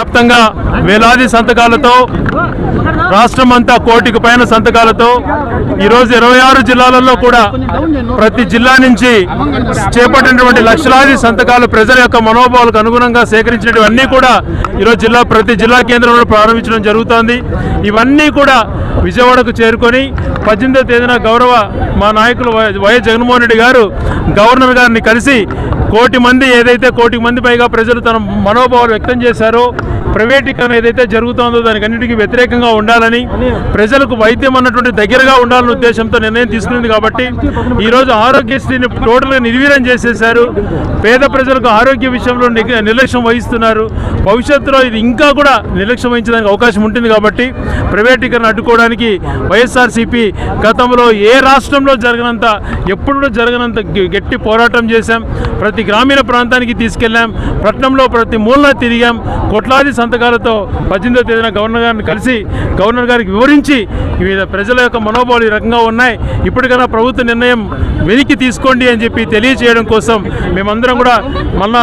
వ్యాప్తంగా వేలాది సంతకాలతో రాష్ట్రం అంతా కోటికి పైన సంతకాలతో ఈరోజు ఇరవై ఆరు జిల్లాలలో కూడా ప్రతి జిల్లా నుంచి చేపట్టినటువంటి లక్షలాది సంతకాలు ప్రజల యొక్క మనోభావాలకు అనుగుణంగా సేకరించినటువన్నీ కూడా ఈరోజు జిల్లా ప్రతి జిల్లా కేంద్రంలో ప్రారంభించడం జరుగుతోంది. ఇవన్నీ కూడా విజయవాడకు చేరుకొని పద్దెనిమిదో తేదీన గౌరవ మా నాయకులు వై- వైఎస్ జగన్మోహన్ రెడ్డి గారు గవర్నర్ గారిని కలిసి కోటి మంది ఏదైతే కోటి మంది పైగా ప్రజలు తన మనోభావాలు వ్యక్తం చేశారో ప్రైవేటీకరణ ఏదైతే జరుగుతోందో దానికి అన్నిటికీ వ్యతిరేకంగా ఉండాలని ప్రజలకు వైద్యం అన్నటువంటి దగ్గరగా ఉండాలనే ఉద్దేశంతో నిర్ణయం తీసుకున్నది కాబట్టి ఈరోజు ఆరోగ్యశ్రీని టోటల్గా నిర్వీర్యం చేసేశారు. పేద ప్రజలకు ఆరోగ్య విషయంలో నిర్లక్ష్యం వహిస్తున్నారు. భవిష్యత్తులో ఇది ఇంకా కూడా నిర్లక్ష్యం వహించడానికి అవకాశం ఉంటుంది కాబట్టి ప్రైవేటీకరణ అడ్డుకోవడానికి వైఎస్ఆర్సీపీ గతంలో ఏ రాష్ట్రంలో జరగనంత ఎప్పుడు జరగనంత గట్టి పోరాటం చేశాం. ప్రతి గ్రామీణ ప్రాంతానికి తీసుకెళ్ళాం. పట్టణంలో ప్రతి మూలన తిరిగాం. కోట్లాది సంతకాలతో పద్దెనిమిదో తేదీన గవర్నర్ గారిని కలిసి గవర్నర్ గారికి వివరించి వివిధ ప్రజల యొక్క మనోభావాలు ఈ రకంగా ఉన్నాయి. ఇప్పటికైనా ప్రభుత్వ నిర్ణయం వెనక్కి తీసుకోండి అని చెప్పి తెలియజేయడం కోసం మేమందరం కూడా మళ్ళా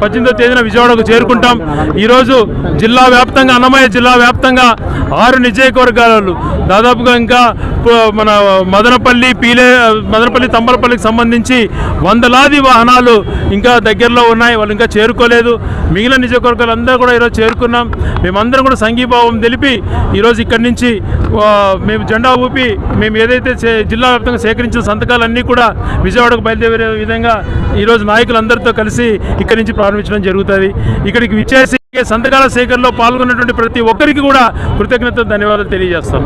పద్దెనిమిదో తేదీన విజయవాడకు చేరుకుంటాం. ఈరోజు జిల్లా వ్యాప్తంగా అన్నమయ్య జిల్లా వ్యాప్తంగా ఆరు నియోజకవర్గాలు దాదాపుగా ఇంకా మన మదనపల్లి పీలే మదనపల్లి తంబలపల్లికి సంబంధించి వందలాది వాహనాలు ఇంకా దగ్గరలో ఉన్నాయి. వాళ్ళు ఇంకా చేరుకోలేదు. మిగిలిన నిజకవర్గాలు అందరూ కూడా ఈరోజు చేరుకున్నాం మేమందరం కూడా సంఘీభావం తెలిపి ఈరోజు ఇక్కడి నుంచి మేము జెండా ఊపి మేము ఏదైతే జిల్లా వ్యాప్తంగా సేకరించిన సంతకాలన్నీ కూడా విజయవాడకు బయలుదేరే విధంగా ఈరోజు నాయకులందరితో కలిసి ఇక్కడి నుంచి ప్రారంభించడం జరుగుతుంది. ఇక్కడికి విచ్చేసి సంతకాల సేకరణలో పాల్గొన్నటువంటి ప్రతి ఒక్కరికి కూడా కృతజ్ఞత ధన్యవాదాలు తెలియజేస్తాం.